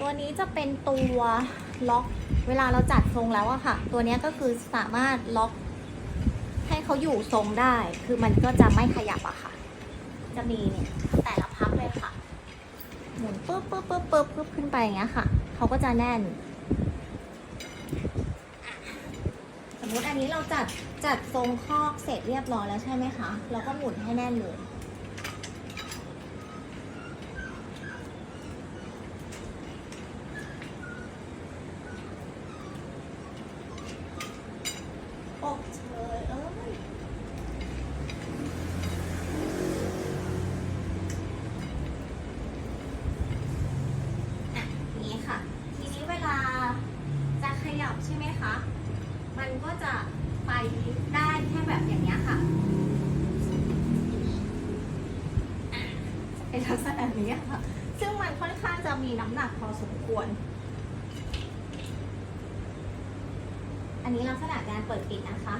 ตัวนี้จะเป็นตัวล็อก เวลาเราจัดทรงแล้วอะค่ะ ตัวนี้ก็คือสามารถล็อก ให้เขาอยู่ทรงได้ คือมันก็จะไม่ขยับอะค่ะ จะมีเนี่ยแต่ละพับเลยค่ะ หมุนปุ๊บปุ๊บปุ๊บปุ๊บปุ๊บขึ้นไปอย่างเงี้ยค่ะ เขาก็จะแน่น สมมุติอันนี้เราจัดจัดทรงคอกเสร็จเรียบร้อยแล้วใช่ไหมคะ เราก็หมุนให้แน่นเลย อกเฉยเอ้ยนี้ค่ะ ทีนี้เวลาจะขยับใช่ไหมคะ มันก็จะไปได้แค่แบบอย่างนี้ยค่ะอะเป็นลักษณะนี้ค่ะ ซึ่งมันค่อนข้างจะมีน้ำหนักพอสมควร อันนี้ลักษณะการเปิดปิดนะคะ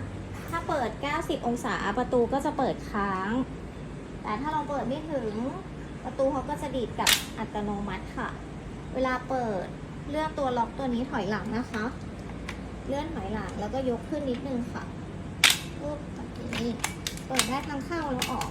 ถ้าเปิด 90 องศาประตูก็จะเปิดค้าง แต่ถ้าเราเปิดไม่ถึงประตูเขาก็จะดีดกับอัตโนมัติค่ะ เวลาเปิดเลื่อนตัวล็อกตัวนี้ถอยหลังนะคะ เลื่อนถอยหลังแล้วก็ยกขึ้นนิดนึงค่ะปุ๊บแบบนี้ เปิดได้ทั้งเข้าแล้วออก